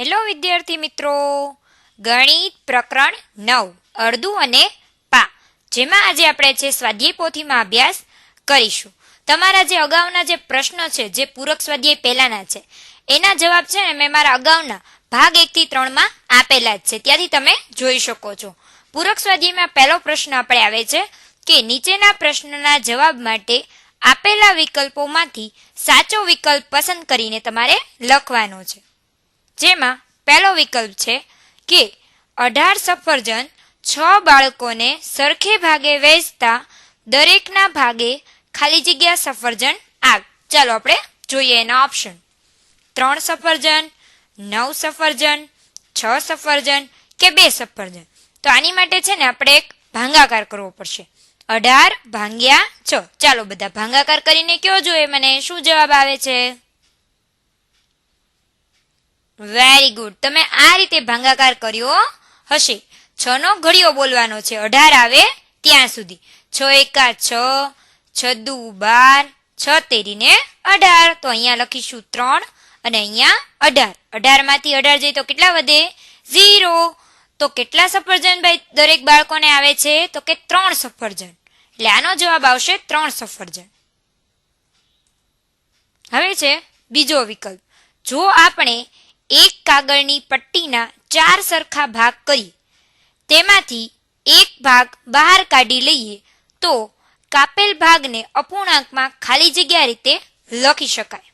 Hello વિદ્યાર્થી મિત્રો. ગણિત પ્રકરણ નવ, અડધું અને પા. જેમાં આજે આપણે છે સ્વાધ્યાય પોથીમાં અભ્યાસ કરીશું. તમારા જે અગાઉના જે પ્રશ્નો છે, જે પૂરક સ્વાધ્યાય પહેલાના છે, એના જવાબ છે ને મેં મારા અગાઉના ભાગ એકથી ત્રણમાં આપેલા જ છે. ત્યાંથી તમે જોઈ શકો છો. પૂરક સ્વાધ્યાયમાં પહેલો પ્રશ્ન આપણે આવે છે કે નીચેના પ્રશ્નના જવાબ માટે આપેલા વિકલ્પોમાંથી સાચો વિકલ્પ પસંદ કરીને તમારે લખવાનો છે. જેમાં પહેલો વિકલ્પ છે કે અઢાર સફરજન છ બાળકોને સરખે ભાગે વહેંચતા દરેકના ભાગે ખાલી જગ્યા સફરજન આગ ચાલો આપણે જોઈએ એના ઓપ્શન ત્રણ સફરજન, નવ સફરજન, છ સફરજન કે બે સફરજન. તો આની માટે છે ને આપણે એક ભાંગાકાર કરવો પડશે. અઢાર ભાંગ્યા છ. ચાલો બધા ભાંગાકાર કરીને કયો જોઈએ? મને શું જવાબ આવે છે? વેરી ગુડ તમે આ રીતે ભાંગાકાર કર્યો હશે. છ નો ઘડિયો બોલવાનો છે. અઢાર આવે ત્યાં સુધી. છ એકા છ છ દુ બાર, છ તેરીને અઢાર. તો અહીંયા લખીશું ત્રણ અને અહીંયા અઢાર. અઢારમાંથી અઢાર જઈએ તો કેટલા વધે? ઝીરો. તો કેટલા સફરજન ભાઈ દરેક બાળકોને આવે છે? તો કે ત્રણ સફરજન. એટલે આનો જવાબ આવશે ત્રણ સફરજન. હવે છે બીજો વિકલ્પ. જો આપણે એક કાગળની પટ્ટીના ચાર સરખા ભાગ કરી. તેમાંથી એક ભાગ બહાર કાઢી લઈએ તો કાપેલ ભાગને અપૂર્ણાંકમાં ખાલી જગ્યા રીતે લખી શકાય.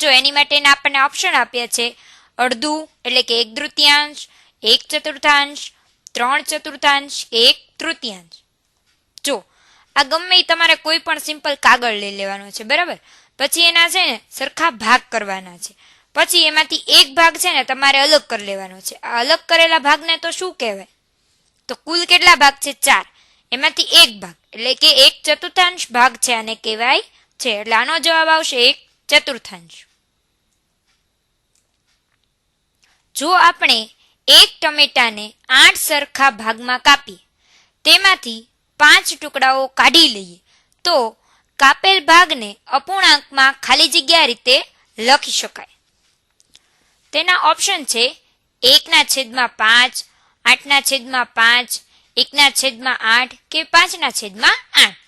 જો એની માટેના આપણને ઓપ્શન આપ્યા છે, અડધું એટલે કે એક તૃતીયાંશ, એક ચતુર્થાંશ, ત્રણ ચતુર્થાંશ, એક તૃતીયાંશ. જો, આ ગમે તમારે કોઈ પણ સિમ્પલ કાગળ લઈ લેવાનો છે, બરાબર? પછી એના છે ને સરખા ભાગ કરવાના છે. પછી એમાંથી એક ભાગ છે ને તમારે અલગ કરી લેવાનો છે. આ અલગ કરેલા ભાગને તો શું કહેવાય? તો કુલ કેટલા ભાગ છે? ચાર. એમાંથી એક ભાગ. એટલે કે એક ચતુર્થાંશ ભાગ છે આને કહેવાય છે. એટલે આનો જવાબ આવશે એક ચતુર્થાંશ. જો આપણે એક ટમેટાને આઠ સરખા ભાગમાં કાપીએ, તેમાંથી પાંચ ટુકડાઓ કાઢી લઈએ, તો કાપેલ ભાગને અપૂર્ણાંકમાં ખાલી જગ્યા રીતે લખી શકાય. તેના ઓપ્શન છે એકના છેદમાં પાંચ, આઠના છેદમાં પાંચ, એકના છેદમાં આઠ કે પાંચના છેદમાં આઠ.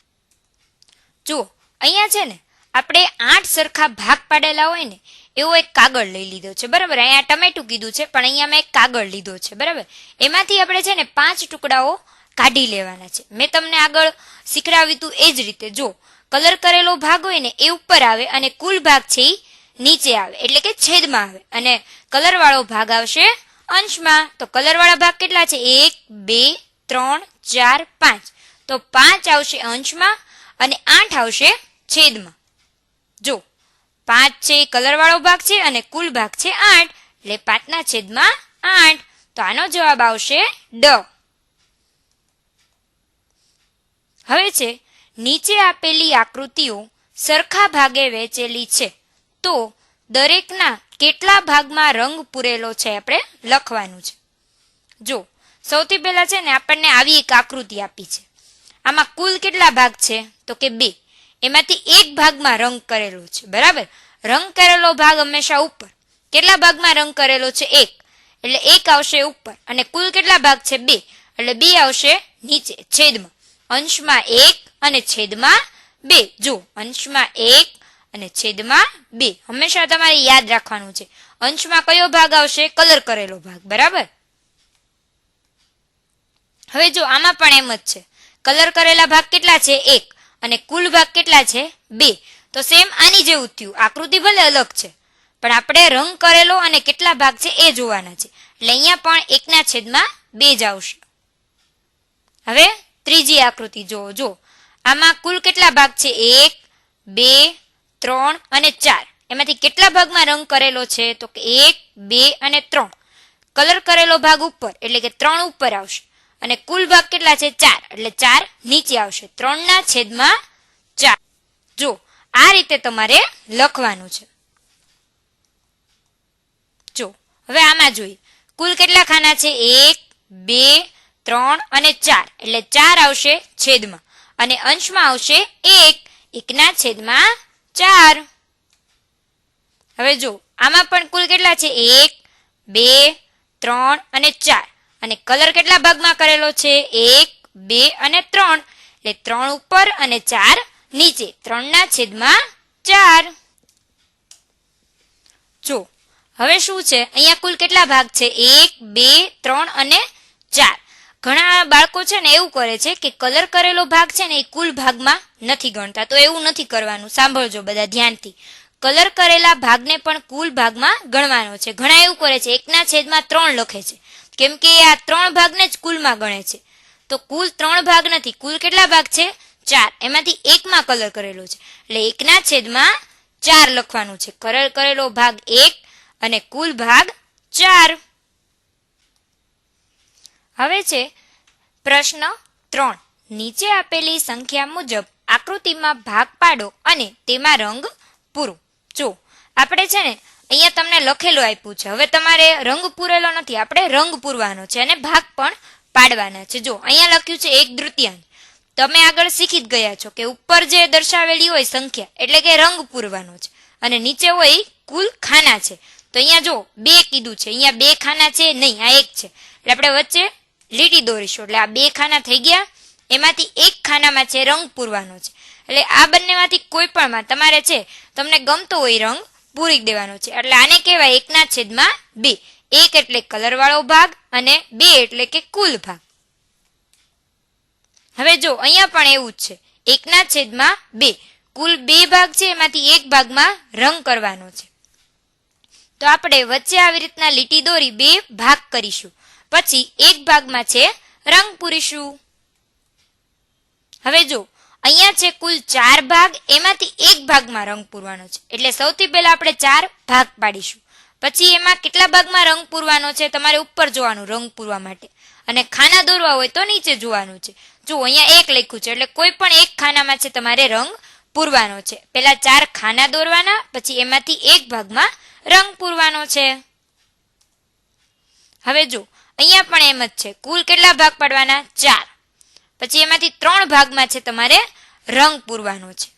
જુઓ, અહીંયા છે ને, આપણે આઠ સરખા ભાગ પાડેલા હોય ને, એવો એક કાગળ લઈ લીધો છે, બરાબર? અહીંયા ટમેટું કીધું છે, પણ અહીંયા મેં એક કાગળ લીધો છે, બરાબર? એમાંથી આપણે છે ને પાંચ ટુકડાઓ કાઢી લેવાના છે. મેં તમને આગળ શીખડાવ્યું હતું એ જ રીતે. જો કલર કરેલો ભાગ હોય ને એ ઉપર આવે અને કુલ ભાગ છે એ નીચે આવે, એટલે કે છેદમાં આવે. અને કલર વાળો ભાગ આવશે અંશમાં. તો કલર વાળા ભાગ કેટલા છે? એક, બે, ત્રણ, ચાર, પાંચ. તો પાંચ આવશે અંશમાં અને આઠ આવશે છેદમાં. જો, પાંચ છે કલર વાળો ભાગ છે અને કુલ ભાગ છે આઠ, એટલે પાંચના છેદમાં આઠ. તો આનો જવાબ આવશે ડ. હવે છે, નીચે આપેલી આકૃતિઓ સરખા ભાગે વહેંચેલી છે. તો દરેકના કેટલા ભાગમાં રંગ પૂરેલો છે આપણે લખવાનું છે. જો, સૌથી પહેલાં છે ને આપણને આવી એક આકૃતિ આપી છે. આમાં કુલ કેટલા ભાગ છે? તો કે બે. એમાંથી એક ભાગમાં રંગ કરેલો છે. બરાબર? રંગ કરેલો ભાગ હંમેશા ઉપર. કેટલા ભાગમાં રંગ કરેલો છે? એક. એટલે એક આવશે ઉપર. અને કુલ કેટલા ભાગ છે? બે. એટલે બે આવશે નીચે, છેદમાં. અંશમાં એક અને છેદમાં બે. જો, અંશમાં એક અને છેદમાં બે. હંમેશા તમારે યાદ રાખવાનું છે. અંશમાં કયો ભાગ આવશે? કલર કરેલો ભાગ. બરાબર? હવે જો આમાં પણ એમ જ છે. કલર કરેલા ભાગ કેટલા છે? એક. અને કુલ ભાગ કેટલા છે? બે. તો સેમ આની જેવું થયું. આકૃતિ ભલે અલગ છે, પણ આપણે રંગ કરેલો અને કેટલા ભાગ છે એ જોવાના છે. એટલે અહીંયા પણ એકના છેદમાં બે જ આવશે. હવે ત્રીજી આકૃતિ જો જો આમાં કુલ કેટલા ભાગ છે? એક, બે ત્રણ અને ચાર. એમાંથી કેટલા ભાગમાં રંગ કરેલો છે? તો કે એક, બે અને ત્રણ. કલર કરેલો ભાગ ઉપર, એટલે કે ત્રણ ઉપર આવશે. અને કુલ ભાગ કેટલા છે? ચાર. એટલે ચાર નીચે આવશે. ત્રણના છેદમાં ચાર. જો, આ રીતે તમારે લખવાનું છે. જો, હવે આમાં જોઈએ. કુલ કેટલા ખાના છે? એક, બે, ત્રણ અને ચાર. એટલે ચાર આવશે છેદમાં. અને અંશમાં આવશે એક. એકના છેદમાં ચાર. હવે જો, આમાં પણ કુલ કેટલા છે? એક, બે, ત્રણ અને ચાર. અને કલર કેટલા ભાગમાં કરેલો છે? એક, બે અને ત્રણ. એટલે ત્રણ ઉપર અને ચાર નીચે. ત્રણના છેદમાં ચાર. જો, હવે શું છે? અહીંયા કુલ કેટલા ભાગ છે? એક, બે, ત્રણ અને ચાર. ઘણા બાળકો છે ને એવું કરે છે કે કલર કરેલો ભાગ છે ને એ કુલ ભાગમાં નથી ગણતા. તો એવું નથી કરવાનું. સાંભળજો બધા ધ્યાનથી. કલર કરેલા ભાગને પણ કુલ ભાગમાં ગણવાનો છે. ઘણા એવું કરે છે. એકના છેદમાં ત્રણ લખે છે. કેમ કે આ ત્રણ ભાગને જ કુલમાં ગણે છે. તો કુલ ત્રણ ભાગ નથી. કુલ કેટલા ભાગ છે? ચાર. એમાંથી એકમાં કલર કરેલો છે. એટલે એકના છેદમાં ચાર લખવાનું છે. કલર કરેલો ભાગ એક અને કુલ ભાગ ચાર. હવે છે, પ્રશ્ન ત્રણ. નીચે આપેલી સંખ્યા મુજબ આકૃતિમાં ભાગ પાડો અને તેમાં રંગ પૂરો. જો આપણે છે ને અહીંયા તમને લખેલું આપ્યું છે. હવે તમારે રંગ પૂરેલો નથી, આપણે રંગ પૂરવાનો છે અને ભાગ પણ પાડવાના છે. જો અહીંયા લખ્યું છે એક તૃતીયાંશ તમે આગળ શીખી જ ગયા છો કે ઉપર જે દર્શાવેલી હોય સંખ્યા, એટલે કે રંગ પૂરવાનો છે. અને નીચે હોય કુલ ખાના છે. તો અહીંયા જો બે કીધું છે. અહીંયા બે ખાના છે, નહીં, આ એક છે. એટલે આપણે વચ્ચે લીટી દોરીશું. એટલે આ બે ખાના થઈ ગયા. એમાંથી એક ખાનામાં છે રંગ પૂરવાનો છે. એટલે આ બંનેમાંથી કોઈ પણમાં તમારે છે, તમને ગમતો હોય રંગ પૂરી દેવાનો છે. એટલે આને કહેવાય એકના છેદમાં બે. એક એટલે કલરવાળો ભાગ અને બે એટલે કે કુલ ભાગ. હવે જો, અહીંયા પણ એવું જ છે. એકના છેદમાં બે. કુલ બે ભાગ છે, એમાંથી એક ભાગમાં રંગ કરવાનો છે. તો આપણે વચ્ચે આવી રીતના લીટી દોરી બે ભાગ કરીશું. પછી એક ભાગમાં છે રંગ પૂરીશું. હવે જો, અહીંયા છે કુલ ચાર ભાગ, એમાંથી એક ભાગમાં રંગ પૂરવાનો છે. એટલે સૌથી પહેલા આપણે ચાર ભાગ પાડીશું. પછી એમાં કેટલા ભાગમાં રંગ પૂરવાનો છે તમારે ઉપર જોવાનું, રંગ પૂરવા માટે. અને ખાના દોરવા હોય તો નીચે જોવાનું છે. જો અહીંયા એક લખ્યું છે, એટલે કોઈ પણ એક ખાનામાં છે તમારે રંગ પૂરવાનો છે. પેલા ચાર ખાના દોરવાના, પછી એમાંથી એક ભાગમાં રંગ પૂરવાનો છે. હવે જો અહીંયા પણ એમ જ છે. કુલ કેટલા ભાગ પાડવાના? ચાર. પછી એમાંથી ત્રણ ભાગમાં છે તમારે રંગ પૂરવાનો છે.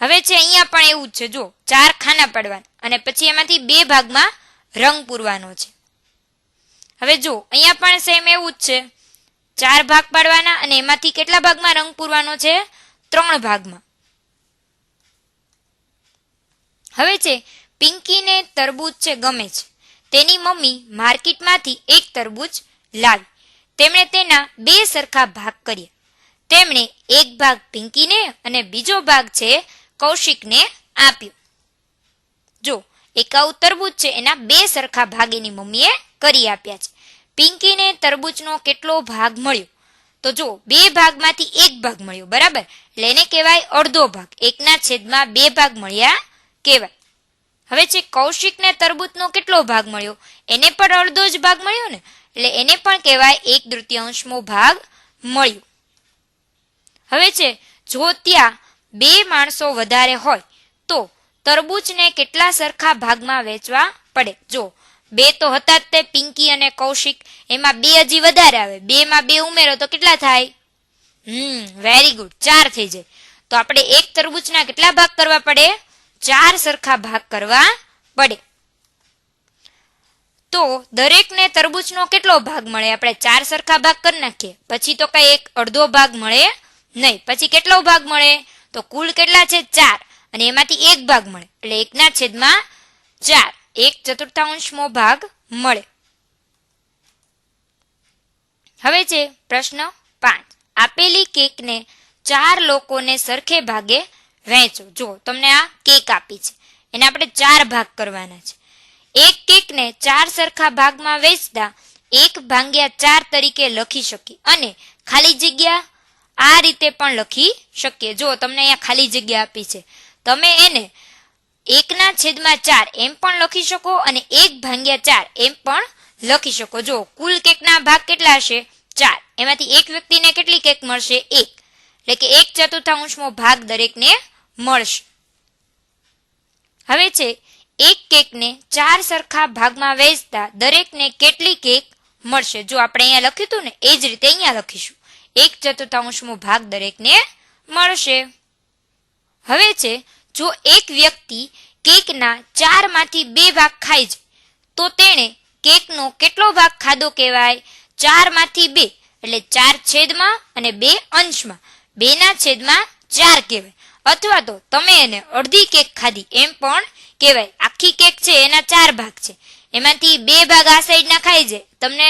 હવે છે અહીંયા પણ એવું જ છે. જો ચાર ખાના પાડવાના અને પછી એમાંથી બે ભાગમાં રંગ પૂરવાનો છે. હવે જો અહીંયા પણ સેમ એવું જ છે. ચાર ભાગ પાડવાના અને એમાંથી કેટલા ભાગમાં રંગ પૂરવાનો છે? ત્રણ ભાગમાં. હવે છે, પિંકીને તરબૂચ છે, ગમે છે. તેની મમ્મી માર્કેટમાંથી એક તરબૂચ લાવી. તેમણે તેના બે સરખા ભાગ કર્યા. તેમણે એક ભાગ પિંકીને અને બીજો ભાગ છે કૌશિકને આપ્યો. જો એકાઉ તરબૂચ છે, એના બે સરખા ભાગ એની મમ્મીએ કરી આપ્યા છે. પિંકીને તરબૂચનો કેટલો ભાગ મળ્યો? તો જો, બે ભાગમાંથી એક ભાગ મળ્યો, બરાબર? એટલે એને કહેવાય અડધો ભાગ. એકના છેદમાં બે ભાગ મળ્યા કહેવાય. હવે છે કૌશિકને તરબૂચનો કેટલો ભાગ મળ્યો? એને પણ અડધો જ ભાગ મળ્યો ને? એટલે એને પણ કહેવાય એક તૃતીયાંશમો ભાગ મળ્યો. હવે છે જો ત્યાં બે માણસો વધારે હોય, તો તરબૂચને કેટલા સરખા ભાગમાં વેચવા પડે? જો, બે તો હતા જ તે પિંકી અને કૌશિક. એમાં બે હજી વધારે આવે. બે માં બે ઉમેરો તો કેટલા થાય? હમ વેરી ગુડ ચાર થઈ જાય. તો આપણે એક તરબૂચના કેટલા ભાગ કરવા પડે? ચાર સરખા ભાગ કરવા પડે. તો દરેકને તરબૂચનો કેટલો ભાગ મળે? આપણે ચાર સરખા ભાગ કરી નાખીએ. પછી તો કઈ એક અડધો ભાગ મળે નહીં. પછી કેટલો ભાગ મળે? તો કુલ કેટલા છે? ચાર. અને એમાંથી એક ભાગ મળે. એટલે એકના છેદમાં ચાર. એક ચતુર્થાંશમો ભાગ મળે. હવે છે પ્રશ્ન પાંચ. આપેલી કેકને ચાર લોકોને સરખે ભાગે વહેંચો જો તમને આ કેક આપી છે. એને આપણે ચાર ભાગ કરવાના છે. એક કેકને ચાર સરખા ભાગમાં વેચતા એક ભાંગ્યા ચાર તરીકે લખી શકીએ. અને ખાલી જગ્યા આ રીતે પણ લખી શકીએ. જો તમને અહીંયા ખાલી જગ્યા આપી છે. તમે એને એકના છેદમાં ચાર એમ પણ લખી શકો અને એક ભાંગ્યા ચાર એમ પણ લખી શકો. જો કુલ કેકના ભાગ કેટલા હશે? ચાર. એમાંથી એક વ્યક્તિને કેટલી કેક મળશે? એક. એટલે કે એક ચતુર્થાંશમો ભાગ દરેકને મળશે. હવે છે, એક કેકને ચાર સરખા ભાગમાં વહેંચતા દરેકને કેટલી કેક મળશે? જો આપણે અહીંયા લખ્યું હતું ને, એ જ રીતે અહીંયા લખીશું. એક ચતુર્થાંશમો ભાગ દરેકને મળશે. હવે છે, જો એક વ્યક્તિ કેકના ચારમાંથી બે ભાગ ખાઈ જાય તો તેણે કેકનો કેટલો ભાગ ખાધો કહેવાય? ચારમાંથી બે, એટલે ચાર છેદમાં અને બે અંશમાં. બેના છેદમાં ચાર કહેવાય. અથવા તો તમે એને અડધી કેક ખાધી. એમ પણ કહેવાય. આખી કેક છે, એના ચાર ભાગ છે. એમાંથી બે ભાગ આ સાઈડના ખાઈ જાય તમને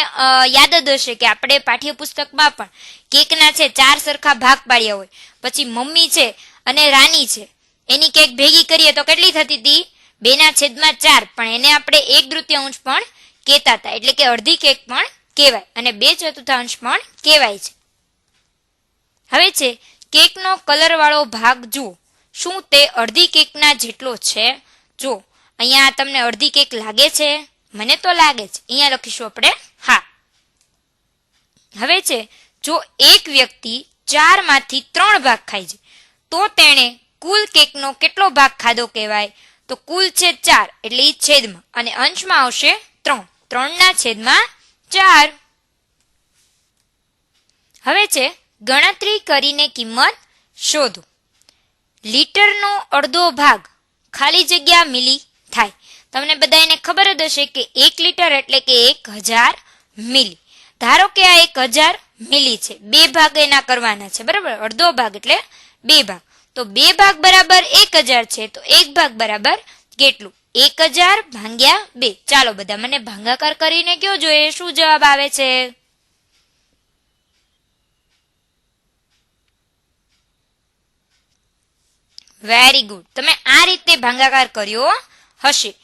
યાદ જ હશે કે આપણે પાઠ્યપુસ્તકમાં પણ કેકના છે, ચાર સરખા ભાગ પાડ્યા હોય. પછી મમ્મી છે અને રાની છે. એની કેક ભેગી કરીએ તો કેટલી થતી હતી બેના છેદમાં ચાર. પણ એને આપણે એક તૃતીયાંશ પણ કહેતા હતા. એટલે કે અડધી કેક પણ કહેવાય. અને બે ચતુર્થાંશ પણ કહેવાય છે. હવે છે કેકનો કલરવાળો ભાગ જુઓ. શું તે અડધી કેકના જેટલો છે? જો અહીંયા તમને અડધી કેક લાગે છે? મને તો લાગે છે. અહીંયા લખીશું આપણે. હા. હવે છે, જો એક વ્યક્તિ ચારમાંથી ત્રણ ભાગ ખાય છે, તો તેણે કુલ કેકનો કેટલો ભાગ ખાધો કહેવાય? તો કુલ છે ચાર, એટલે છેદમાં. અને અંશમાં આવશે ત્રણ. ત્રણના છેદમાં ચાર. હવે છે ગણતરી કરીને કિંમત શોધો. લીટરનો અડધો ભાગ ખાલી જગ્યા મિલી થાય. તમને બધાને ખબર જ હશે કે એક લીટર એટલે કે એક હજાર મિલી. ધારો કે આ એક હજાર મિલી છે. બે ભાગ એના કરવાના છે, બરાબર? અડધો ભાગ એટલે બે ભાગ. તો બે ભાગ બરાબર એક હજાર છે, તો એક ભાગ બરાબર કેટલું? એક હજાર ભાંગ્યા બે. ચાલો બધા, મને ભાંગાકાર કરીને કયો જોઈએ? શું જવાબ આવે છે? વેરી ગુડ તમે આ રીતે ભાંગાકાર કર્યો હશે.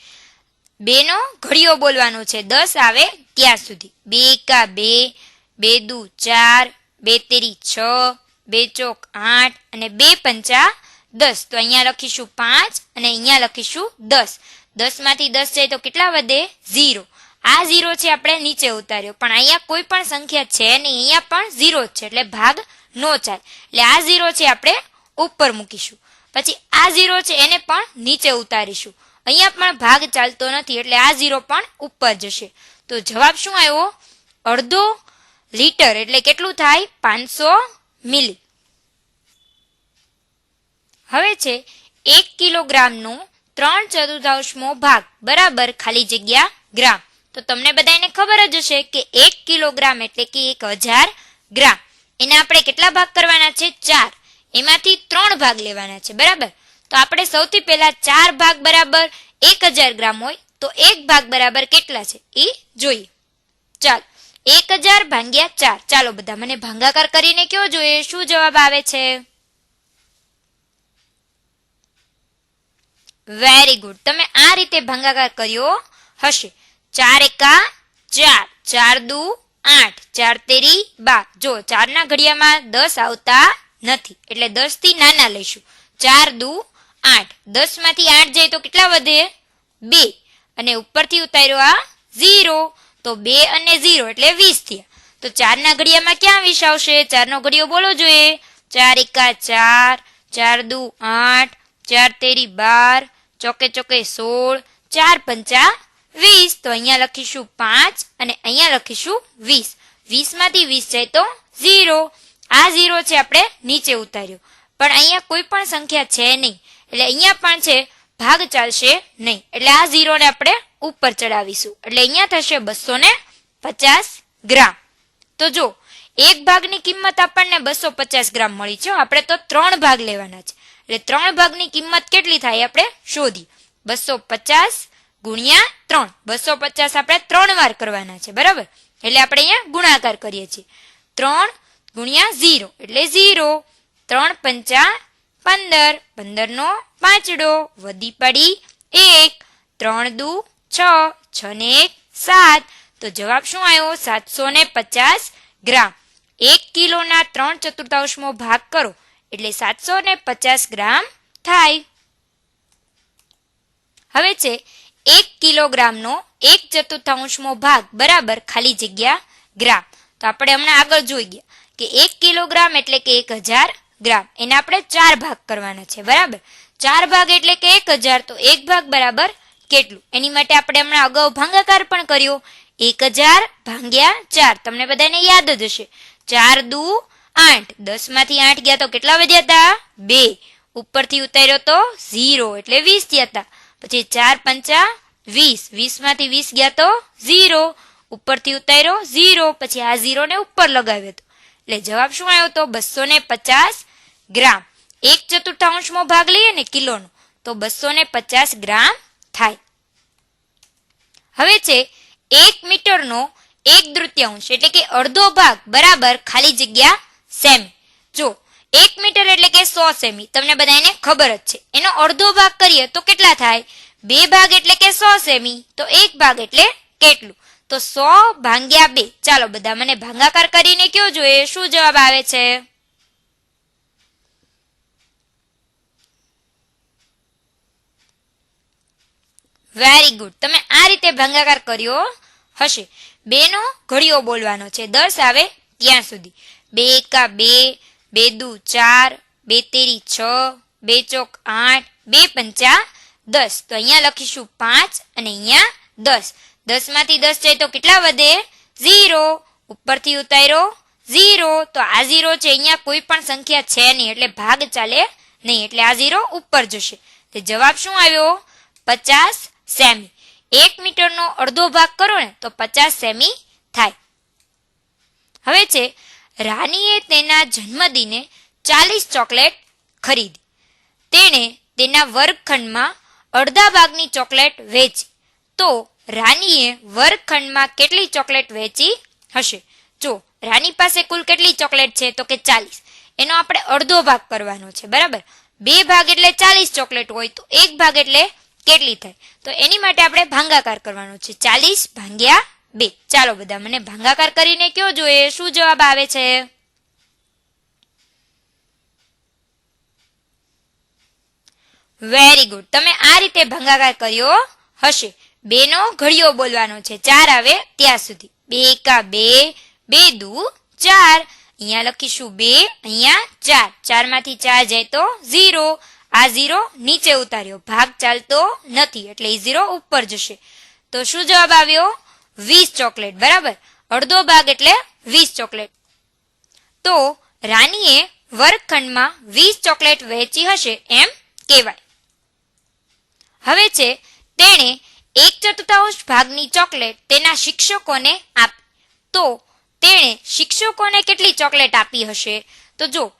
બેનો ઘડીઓ બોલવાનો છે. દસ આવે ત્યાં સુધી. બે એકા બે બે દુ ચાર, બે તેરી છ, બે ચોક આઠ અને બે પંચા દસ. તો અહીંયા લખીશું પાંચ અને અહીંયા લખીશું દસ. દસમાંથી દસ જાય તો કેટલા વધે? ઝીરો. આ ઝીરો છે આપણે નીચે ઉતાર્યો. પણ અહીંયા કોઈ પણ સંખ્યા છે નહીં. અહીંયા પણ ઝીરો જ છે. એટલે ભાગ નો ચાલે. એટલે આ ઝીરો છે આપણે ઉપર મૂકીશું. પછી આ ઝીરો છે, એને પણ નીચે ઉતારીશું. અહીંયા પણ ભાગ ચાલતો નથી, એટલે આ ઝીરો પણ ઉપર જશે. તો જવાબ શું આવ્યો? અડધો લીટર, એટલે કેટલું થાય? પાંચસો મિલી. હવે છે, એક કિલોગ્રામનો ત્રણ ચતુર્થાંશમો ભાગ, બરાબર ખાલી જગ્યા ગ્રામ. તો તમને બધાને ખબર જ હશે કે એક કિલોગ્રામ એટલે કે એક હજાર ગ્રામ. એને આપણે કેટલા ભાગ કરવાના છે? ચાર. એમાંથી ત્રણ ભાગ લેવાના છે, બરાબર? તો આપણે સૌથી પહેલા ચાર ભાગ બરાબર એક હજાર ગ્રામ હોય, તો એક ભાગ બરાબર કેટલા છે? એ જોઈએ. ચાલ, એક હજાર ભાંગ્યા ચાર. ચાલો બધા મને ભાંગાકાર કરીને કયો જોઈએ? શું જવાબ આવે છે? વેરી ગુડ તમે આ રીતે ભાંગાકાર કર્યો હશે. ચાર એકા ચાર. ચાર દુ આઠ. ચાર તેરી બાર. જો ચારના ઘડિયામાં દસ આવતા નથી. એટલે દસથી નાના લઈશું. ચાર દુ આઠ. દસમાંથી આઠ જાય તો કેટલા વધે? બે. અને ઉપરથી ઉતાર્યો આ ઝીરો. તો બે અને ઝીરો એટલે વીસ થયા. તો ચારના ઘડિયામાં ક્યાં વીસ આવશે? ચારનો ઘડિયો બોલો જોઈએ. ચાર એકા ચાર. ચાર દુ આઠ. ચાર તેરી બાર. ચોકે ચોકે સોળ. ચાર પંચા વીસ. તો અહીંયા લખીશું પાંચ અને અહીંયા લખીશું વીસ. વીસમાંથી વીસ જાય તો ઝીરો. આ ઝીરો છે આપણે નીચે ઉતાર્યો. પણ અહીંયા કોઈ પણ સંખ્યા છે નહીં. એટલે અહીંયા પણ છે, ભાગ ચાલશે નહીં. એટલે આ ઝીરોને આપણે ઉપર ચડાવીશું. એટલે અહીંયા થશે બસો ને પચાસ ગ્રામ. તો જો, એક ભાગની કિંમત આપણને બસો પચાસ ગ્રામ મળી છે આપણે તો ત્રણ ભાગ લેવાના છે. એટલે ત્રણ ભાગની કિંમત કેટલી થાય આપણે શોધી. બસો પચાસ ગુણ્યા ત્રણ. બસો પચાસ આપણે ત્રણ વાર કરવાના છે. બરાબર? એટલે આપણે અહીંયા ગુણાકાર કરીએ છીએ. ત્રણ ગુણ્યા ઝીરો. એટલે ઝીરો. ત્રણ પંચા પંદર. પંદરનો પાંચડો. વધી પડી એક. ત્રણ દુ છ. છ ને એક, સાત. તો જવાબ શું આવ્યો સાતસો ને પચાસ ગ્રામ. એક કિલોના ત્રણ ચતુર્થાંશમો ભાગ કરો. એટલે સાતસો ને પચાસ ગ્રામ થાય. હવે છે, એક કિલોગ્રામનો એક ચતુર્થાંશમો ભાગ બરાબર ખાલી જગ્યા ગ્રામ. તો આપણે હમણાં આગળ જોઈ ગયા. કે એક કિલોગ્રામ એટલે કે એક હજાર ગ્રામ. એને આપણે ચાર ભાગ કરવાના છે, બરાબર? ચાર ભાગ એટલે કે એક હજાર, તો એક ભાગ બરાબર કેટલું? એની માટે આપણે હમણાં અગાઉ ભાંગાકાર પણ કર્યો. એક હજાર ભાંગ્યા ચાર. તમને બધાને યાદ જ હશે. ચાર દુ આઠ. દસમાંથી આઠ ગયા તો કેટલા વધ્યા હતા બે. ઉપરથી ઉતાર્યો તો ઝીરો, એટલે વીસ થયા હતા પછી ચાર પંચા વીસ. વીસમાંથી વીસ ગયા તો ઝીરો. ઉપરથી ઉતાર્યો ઝીરો. પછી આ ઝીરો ને ઉપર લગાવ્યો તો. એટલે જવાબ શું આવ્યો તો? બસો ને પચાસ ગ્રામ. એક ચતુર્થાંશમાં ભાગ લઈએ ને કિલોનો, તો બસો ને પચાસ ગ્રામ થાય. હવે છે, એક મીટરનો એક તૃતીયાંશ, એટલે કે અડધો ભાગ બરાબર ખાલી જગ્યા સેમી. જો, એક મીટર એટલે કે સો સેમી. તમને બધાને ખબર જ છે. એનો અડધો ભાગ કરીએ તો કેટલા થાય? બે ભાગ એટલે કે સો સેમી, તો એક ભાગ એટલે કેટલું? તો સો ભાંગ્યા બે. ચાલો બધા મને ભાંગાકાર કરીને કયો જોઈએ? શું જવાબ આવે છે? વેરી ગુડ તમે આ રીતે ભાંગાકાર કર્યો હશે. બેનો ઘડિયો બોલવાનો છે. દસ આવે ત્યાં સુધી. બે એકા બે બે દુ ચાર, બે તેરી છ, બે ચોક આઠ, બે પંચા દસ. તો અહીંયા લખીશું પાંચ અને અહીંયા દસ. દસમાંથી દસ જાય તો કેટલા વધે? ઝીરો. ઉપરથી ઉતાર્યો. ઝીરો. તો આ ઝીરો છે, અહીંયા કોઈ પણ સંખ્યા છે નહીં, એટલે ભાગ ચાલે નહીં, એટલે આ ઝીરો ઉપર જશે. તે જવાબ શું આવ્યો? પચાસ સેમી. એક મીટરનો અડધો ભાગ કરો ને, તો પચાસ સેમી થાય. હવે છે, રાનીએ તેના જન્મદિને ચાલીસ ચોકલેટ ખરીદી. તેણે તેના વર્ગખંડમાં અડધા ભાગની ચોકલેટ વેચી. તો રાનીએ વર્ગખંડમાં કેટલી ચોકલેટ વેચી હશે? જો, રાની પાસે કુલ કેટલી ચોકલેટ છે તો કે ચાલીસ. એનો આપણે અડધો ભાગ કરવાનો છે, બરાબર? બે ભાગ એટલે ચાલીસ ચોકલેટ હોય તો એક ભાગ એટલે કેટલી થાય? તો એની માટે આપણે ભાંગાકાર કરવાનો છે, ચાલીસ ભાંગ્યા બે. ચાલો બધા, મને ભાંગાકાર કરીને કયો જોઈએ? શું જવાબ આવે છે? વેરી ગુડ તમે આ રીતે ભાંગાકાર કર્યો હશે. બે નો ઘડિયો બોલવાનો છે. ચાર આવે ત્યાં સુધી. બે એકા બે બે દુ, ચાર. અહીંયા લખીશું બે, અહીંયા ચાર. ચારમાંથી ચાર જાય તો ઝીરો. આ ઝીરો નીચે ઉતાર્યો. ભાગ ચાલતો નથી, એટલે એ ઝીરો ઉપર જશે. તો શું જવાબ આવ્યો? વીસ ચોકલેટ. બરાબર? અડધો ભાગ એટલે વીસ ચોકલેટ. તો રાનીએ વર્ગખંડમાં વીસ ચોકલેટ વહેંચી હશે એમ કહેવાય. હવે છે, તેણે એક ચતુર્થાંશ ભાગની ચોકલેટ તેના શિક્ષકોને આપી, તો તેણે શિક્ષકોને કેટલી ચોકલેટ આપી હશે? તો જો,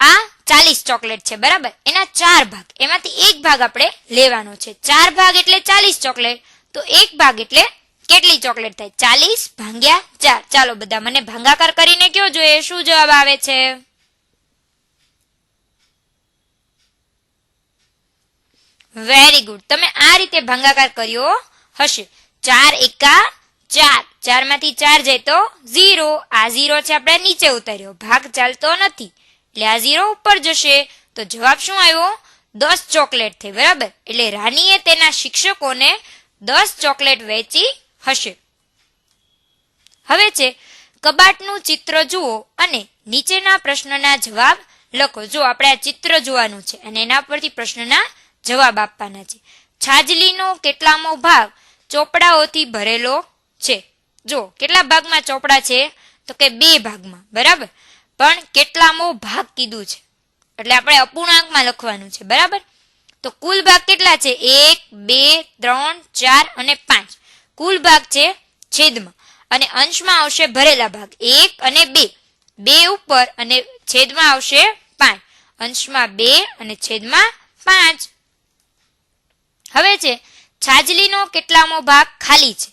આ ચાલીસ ચોકલેટ છે, બરાબર? એના ચાર ભાગ. એમાંથી એક ભાગ આપણે લેવાનો છે. ચાર ભાગ એટલે ચાલીસ ચોકલેટ. તો એક ભાગ એટલે કેટલી ચોકલેટ થાય? ચાલીસ ભાંગ્યા ચાર. ચાલો બધા મને ભાંગાકાર કરીને કયો જોઈએ? શું જવાબ આવે છે? વેરી ગુડ તમે આ રીતે ભાંગાકાર કર્યો હશે. ચાર એકા ચાર. ચારમાંથી ચાર જાય તો ઝીરો. આ ઝીરો છે આપણે નીચે ઉતાર્યો. ભાગ ચાલતો નથી. એટલે આ ઝીરો ઉપર જશે. તો જવાબ શું આવ્યો? દસ ચોકલેટ થઈ બરાબર? એટલે રાનીએ તેના શિક્ષકોને દસ ચોકલેટ વેચી હશે. હવે છે, કબાટનું ચિત્ર જુઓ અને નીચેના પ્રશ્નના જવાબ લખો. જો આપણે આ ચિત્ર જોવાનું છે અને એના પરથી પ્રશ્નના જવાબ આપવાના છે. છાજલીનો કેટલામો ભાગ ચોપડાઓથી ભરેલો છે. જો, કેટલા ભાગમાં ચોપડા છે? તો કે બે ભાગમાં, બરાબર? પણ કેટલામો ભાગ કીધું છે. એટલે આપણે અપૂર્ણાંકમાં લખવાનું છે, બરાબર? તો કુલ ભાગ કેટલા છે? એક, બે, ત્રણ, ચાર અને પાંચ. કુલ ભાગ છે છેદમાં. અને અંશમાં આવશે ભરેલા ભાગ, એક અને બે. બે ઉપર અને છેદમાં આવશે પાંચ. અંશમાં બે અને છેદમાં પાંચ. હવે છે, છાજલીનો કેટલામો ભાગ ખાલી છે.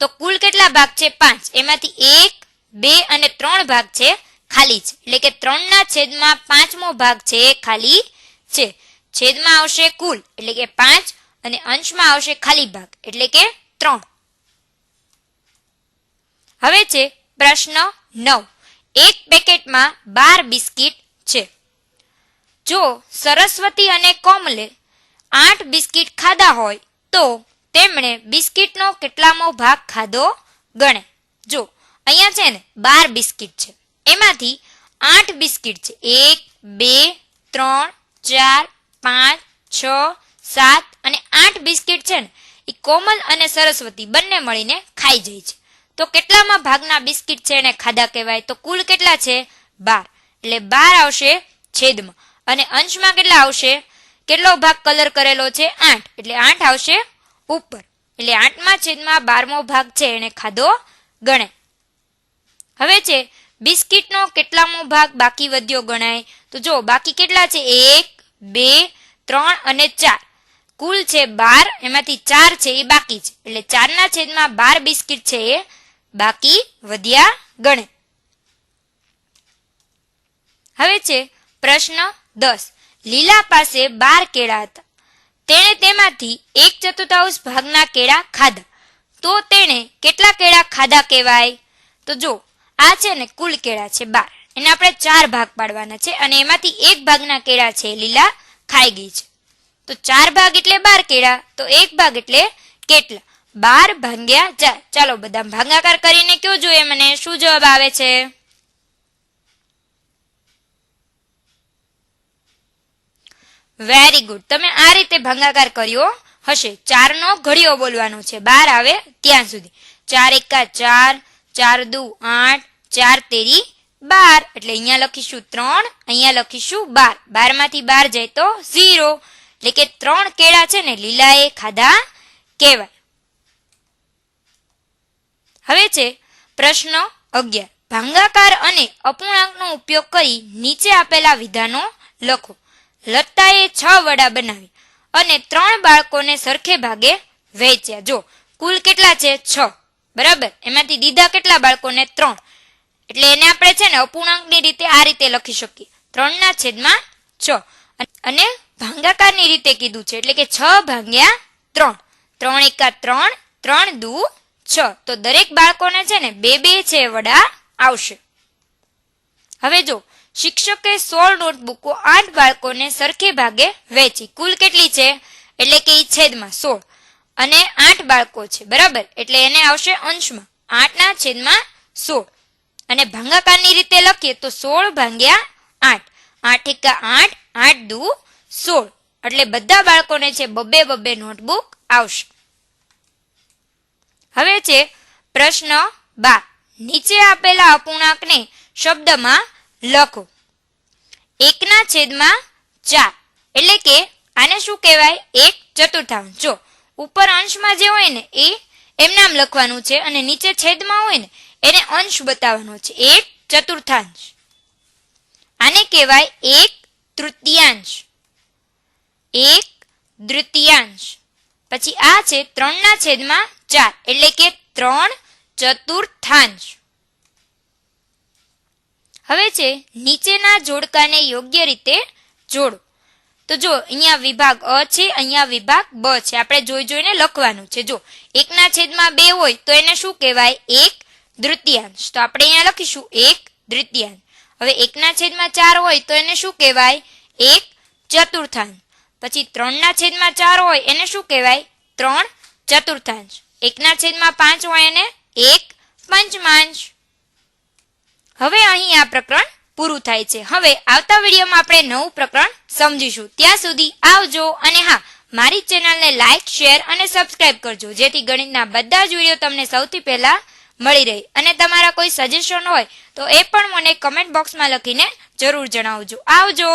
તો કુલ કેટલા ભાગ છે? પાંચ. એમાંથી એક, બે અને ત્રણ ભાગ છે, ખાલી છે. એટલે કે ત્રણના છેદમાં પાંચમો ભાગ છે ખાલી છે. છેદમાં આવશે કુલ, એટલે કે પાંચ, અને અંશમાં આવશે ખાલી ભાગ, એટલે કે ત્રણ. હવે છે, પ્રશ્ન નવ. એક પેકેટમાં બાર બિસ્કિટ છે. જો સરસ્વતી અને કોમલે આઠ બિસ્કિટ ખાધા હોય તો તેમણે બિસ્કિટનો કેટલામો ભાગ ખાધો ગણે. જો, અહીંયા છે ને બાર બિસ્કિટ છે. એમાંથી આઠ બિસ્કિટ છે. એક, બે, ત્રણ, ચાર, પાંચ, છ, સાત અને આઠ બિસ્કિટ છે ને એ કોમલ અને સરસ્વતી બંને મળીને ખાઈ જાય છે. તો કેટલામાં ભાગના બિસ્કિટ છે એને ખાધા કહેવાય? તો કુલ કેટલા છે? બાર. એટલે બાર આવશે છેદમાં. અને અંશમાં કેટલા આવશે? કેટલો ભાગ કલર કરેલો છે? આઠ. એટલે આઠ આવશે ઉપર. એટલે આઠમા છેદમાં બારમો ભાગ છે, એને ખાધો ગણે હવે છે, બિસ્કિટનો કેટલામો ભાગ બાકી વધ્યો ગણાય? તો જો, બાકી કેટલા છે? એક, બે, ત્રણ અને ચાર. કુલ છે બાર, એમાંથી ચાર છે એ બાકી છે. એટલે ચારના છેદમાં બાર બિસ્કિટ છે એ બાકી વધ્યા ગણે હવે છે, પ્રશ્ન દસ. લીલા પાસે બાર કેળા હતા. તેણે તેમાંથી એક ચતુર્થાંશ ભાગના કેળા ખાધા. તો તેણે કેટલા કેળા ખાધા કહેવાય? તો જો, આ છે ને કુલ કેળા છે બાર. એને આપણે ચાર ભાગ પાડવાના છે અને એમાંથી એક ભાગના કેળા છે લીલા, ખાઈ ગઈ છે. તો ચાર ભાગ એટલે બાર કેળા, તો એક ભાગ એટલે કેટલા? બાર ભાગ્યા ચાર. ચાલો, બધા ભાગાકાર કરીને કયો જોઈએ મને? શું જવાબ આવે છે? વેરી ગુડ તમે આ રીતે ભંગાકાર કર્યો હશે. ચારનો ઘડિયો બોલવાનો છે. બાર આવે ત્યાં સુધી. ચાર એકા ચાર ચાર દુ આઠ, ચાર તેરી બાર. એટલે અહીંયા લખીશું ત્રણ, અહીંયા લખીશું બાર. બારમાંથી બાર જાય તો ઝીરો. એટલે કે ત્રણ કેળા છે ને લીલા એ ખાધા કહેવાય. હવે છે પ્રશ્ન અગિયાર. ભાંગાકાર અને અપૂર્ણાંકનો ઉપયોગ કરી નીચે આપેલા વિધાનો લખો. લતાએ છ વડા બનાવી અને ત્રણ બાળકોને સરખે ભાગે વહેંચ્યા જો, કુલ કેટલા છે? છ. બરાબર? એમાંથી દીધા કેટલા બાળકોને? ત્રણ. એટલે એને આપણે છે ને અપૂર્ણાંકની રીતે આ રીતે લખી શકીએ. ત્રણના છેદમાં છ. અને ભાંગાકારની રીતે કીધું છે, એટલે કે છ ભાગ્યા ત્રણ. ત્રણ એકા ત્રણ ત્રણ દુ છ. તો દરેક બાળકોને છે ને બે બે છે વડા આવશે. હવે જો શિક્ષકે સોળ નોટબુકો આઠ બાળકોને સરખે ભાગે વહેંચી કુલ કેટલી છે? એટલે કે છેદમાં સોળ. અને આઠ બાળકો છે. બરાબર? એટલે એને આવશે અંશમાં. આઠના છેદમાં સોળ. અને ભાંગાકારની રીતે લખીએ તો સોળ ભાંગ્યા આઠ. આઠ એકા આઠ આઠ દુ સોળ. એટલે બધા બાળકોને છે બબે બબે નોટબુક આવશે. હવે છે પ્રશ્ન બાર. નીચે આપેલા અપૂર્ણાંકને શબ્દમાં લખો. એકના છેદમાં ચાર. એટલે કે આને શું કહેવાય? એક ચતુર્થાંશ. જો, ઉપર અંશમાં જે હોય ને, એ એમ નામ લખવાનું છે અને નીચે છેદમાં હોય ને, એને અંશ બતાવવાનો છે. એક ચતુર્થાંશ. આને કહેવાય એક તૃતીયાંશ. એક દ્વિતીયાંશ. પછી આ છે ત્રણના છેદમાં ચાર. એટલે કે ત્રણ ચતુર્થાંશ. હવે છે, નીચેના જોડકાને યોગ્ય રીતે જોડો. તો જો, અહીંયા વિભાગ અ છે, અહીંયા વિભાગ બ છે. આપણે જોઈ જોઈને લખવાનું છે. જો, એકના છેદમાં બે હોય, તો એને શું કહેવાય? એક દ્વિતીયાંશ. તો આપણે અહીંયા લખીશું, એક દ્વિતીયાંશ. હવે એકના છેદમાં ચાર હોય, તો એને શું કહેવાય? એક ચતુર્થાંશ. પછી ત્રણના છેદમાં ચાર હોય, એને શું કહેવાય? ત્રણ ચતુર્થાંશ. એકના છેદમાં પાંચ હોય, એને એક પંચમાંશ. હવે અહીં આ પ્રકરણ પૂરું થાય છે. હવે આવતા વિડીયોમાં આપણે નવું પ્રકરણ સમજીશું. ત્યાં સુધી આવજો અને હા, મારી ચેનલને લાઇક શેર અને સબસ્ક્રાઇબ કરજો, જેથી ગણિતના બધા જ વીડિયો તમને સૌથી પહેલા મળી રહે. અને તમારા કોઈ સજેશન હોય, તો એ પણ મને કમેન્ટ બોક્સમાં લખીને જરૂર જણાવજો. આવજો!